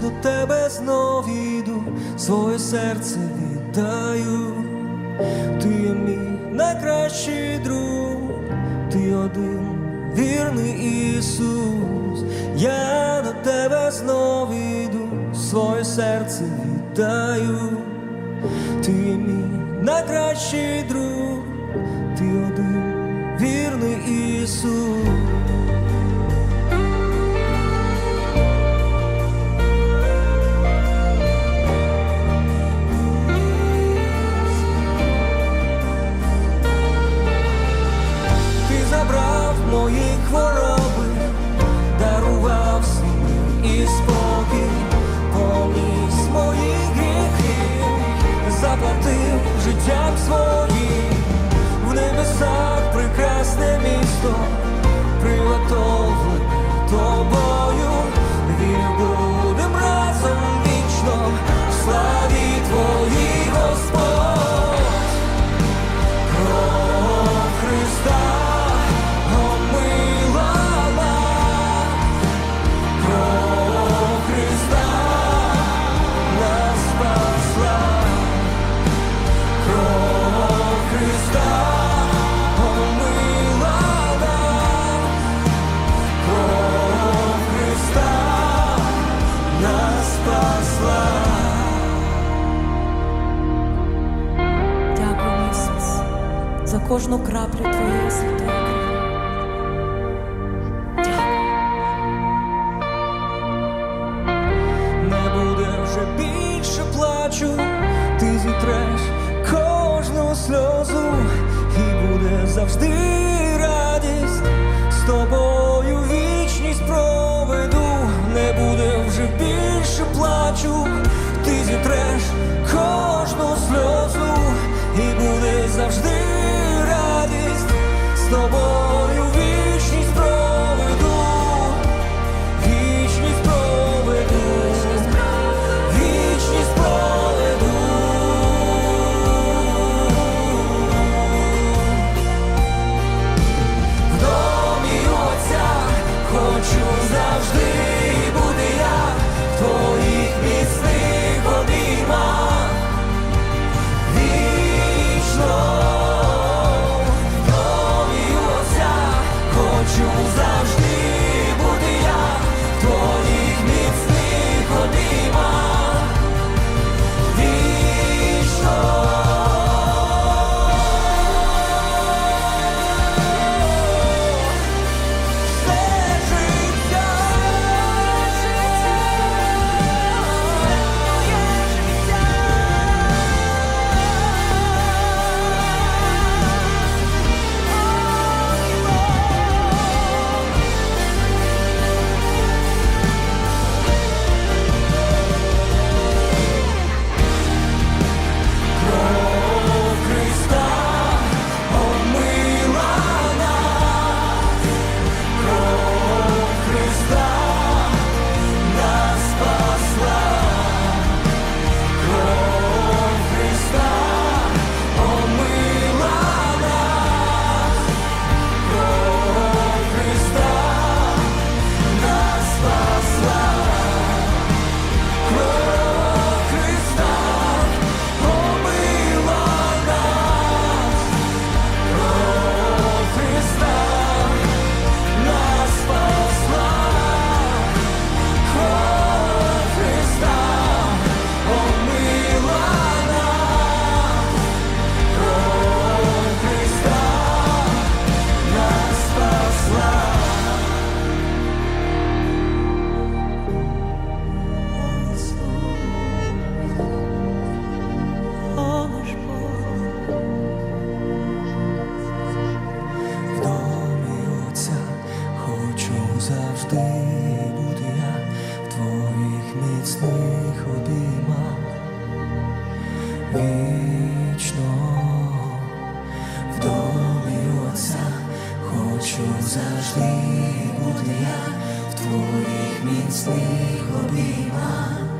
до тебе знов іду, своє серце віддаю, ти є мій найкращий друг, ти один вірний Ісус, я до тебе знов іду, своє серце віддаю, ти є мій найкращий друг, ти один вірний Ісус. За кожну краплю Твоєї святої крові. Не буде вже більше плачу, ти зітреш кожну сльозу, і буде завжди радість з тобою завжди буду я в твоїх міцних обіймах. Вічно в домі Отця хочу завжди буду я в твоїх міцних обіймах.